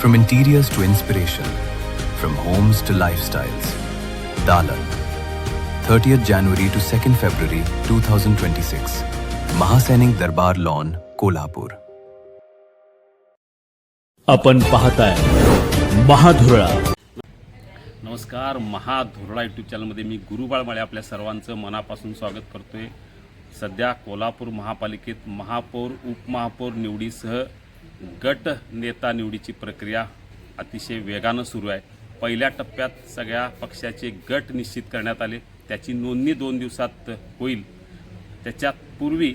from interiors to inspiration, from homes to lifestyles. Dalan, 30th January to 2nd February 2026. Mahasainik Darbar Lawn, Kolhapur. आपण पाहताय महाधुरळा नमस्कार महाधुरळा YouTube चॅनलमध्ये मी गुरुबाळ माळे आपल्या सर्वांचं मनापासून स्वागत करतोय सध्या कोल्हापूर महापालिकेत महापौर उपमहापौर निवडीसह गट नेता निवडीची प्रक्रिया अतिशय वेगानं सुरू आहे. पहिल्या टप्प्यात सगळ्या पक्षाचे गट निश्चित करण्यात आले. त्याची नोंदणी दोन दिवसात होईल. त्याच्यात पूर्वी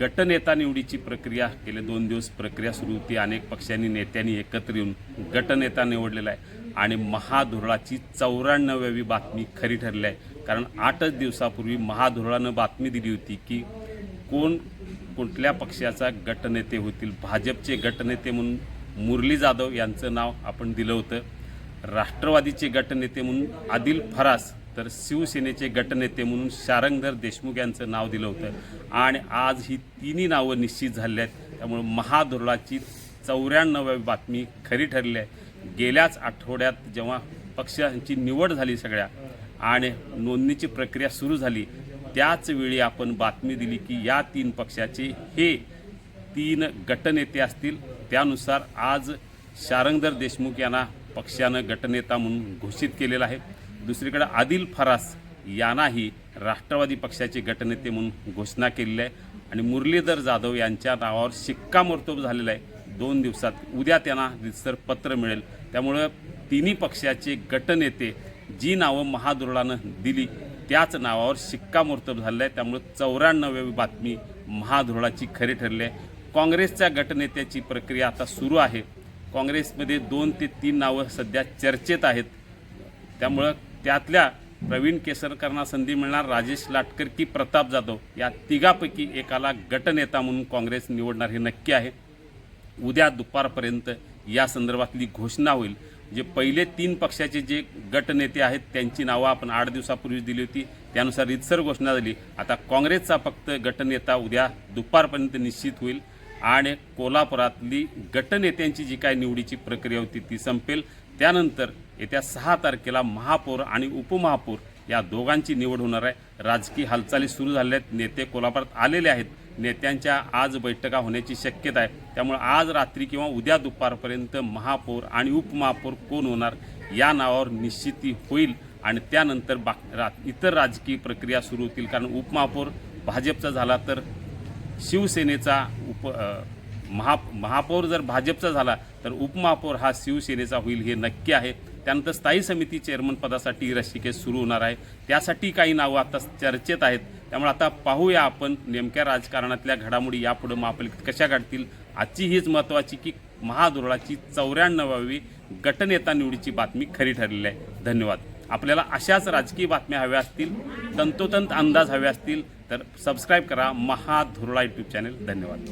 गटनेता निवडीची प्रक्रिया गेले दोन दिवस प्रक्रिया सुरू होती. अनेक पक्षांनी नेत्यांनी एकत्र येऊन गटनेता निवडलेला आहे. आणि महाधुरळाची चौऱ्याण्णव्यावी बातमी खरी ठरली आहे. कारण आठच दिवसापूर्वी महाधुरळानं बातमी दिली होती की कोण कुठल्या पक्षाचा गटनेते होतील? भाजपचे गटनेते म्हणून मुरली जाधव यांचं नाव आपण दिलं होतं. राष्ट्रवादीचे गटनेते म्हणून आदिल फरास तर शिवसेनेचे गटनेते म्हणून शारंगधर देशमुख यांचं नाव दिलं होतं. आणि आज ही तिन्ही नावं निश्चित झाली आहेत. त्यामुळे महाधुरळाची चौऱ्याण्णवावी बातमी खरी ठरली आहे. गेल्याच आठवड्यात जेव्हा पक्षांची निवड झाली सगळ्या आणि नोंदणीची प्रक्रिया सुरू झाली त्याचवेळी आपण बातमी दिली की या तीन पक्षाचे हे तीन गटनेते असतील. त्यानुसार आज शारंगधर देशमुख यांना पक्षानं गटनेता म्हणून घोषित केलेलं आहे. दुसरीकडे आदिल फरास यांनाही राष्ट्रवादी पक्षाचे गटनेते म्हणून घोषणा केलेली आहे. आणि मुरलीधर जाधव यांच्या नावावर शिक्कामोर्तब झालेला आहे. दोन दिवसात उद्या त्यांना रितसर पत्र मिळेल. त्यामुळं तिन्ही पक्षाचे गटनेते जी नावं महादुरळानं दिली त्याच नावावर शिक्कामोर्तब झालेलं आहे त्यामुळं चौऱ्याण्णव्यावी बातमी महाधुरळाची खरी ठरली आहे. काँग्रेसच्या गटनेत्याची प्रक्रिया आता सुरू आहे. काँग्रेसमध्ये दोन ते तीन नावं सध्या चर्चेत आहेत. त्यामुळं त्यातल्या प्रवीण केसरकरांना संधी मिळणार राजेश लाटकर की प्रताप जाधव या तिघापैकी एकाला गटनेता म्हणून काँग्रेस निवडणार हे नक्की आहे. उद्या दुपारपर्यंत या संदर्भातली घोषणा होईल. जे पहिले तीन पक्षाचे जे गटनेते आहेत त्यांची नावं आपण आठ दिवसापूर्वी दिली होती. त्यानुसार रितसर घोषणा झाली. आता काँग्रेसचा फक्त गटनेता उद्या दुपारपर्यंत निश्चित होईल आणि कोल्हापुरातली गटनेत्यांची जी काय निवडीची प्रक्रिया होती ती संपेल. त्यानंतर येत्या सहा तारखेला महापौर आणि उपमहापौर या दोघांची निवड होणार आहे. राजकीय हालचाली सुरू झाल्या आहेत. नेते कोल्हापुरात आलेले आहेत. नेत्यांच्या आज बैठका होण्याची शक्यता आहे. त्यामुळे आज रात्री किंवा उद्या दुपारपर्यंत महापौर आणि उपमहापौर कोण होणार या नावावर निश्चिती होईल आणि त्यानंतर बा रा इतर राजकीय प्रक्रिया सुरू होतील. कारण उपमहापौर भाजपचा झाला तर शिवसेनेचा उप महा महापौर जर भाजपचा झाला तर उपमहापौर हा शिवसेनेचा होईल हे नक्की आहे. त्यानंतर स्थायी समिती चेअरमन पदासाठी रशिकेस सुरू होणार आहे. त्यासाठी काही नावं आता चर्चेत आहेत. त्यामुळे आता पाहूया आपण नेमक्या राजकारणातल्या घडामोडी यापुढे महापालिकेत कशा घडतील. आजची हीच महत्त्वाची की महाधुरळाची चौऱ्याण्णवावी गटनेता निवडीची बातमी खरी ठरलेली आहे. धन्यवाद. आपल्याला अशाच राजकीय बातम्या हव्या असतील तंतोतंत अंदाज हवे असतील तर सबस्क्राईब करा महाधुरळा यूट्यूब चॅनेल धन्यवाद.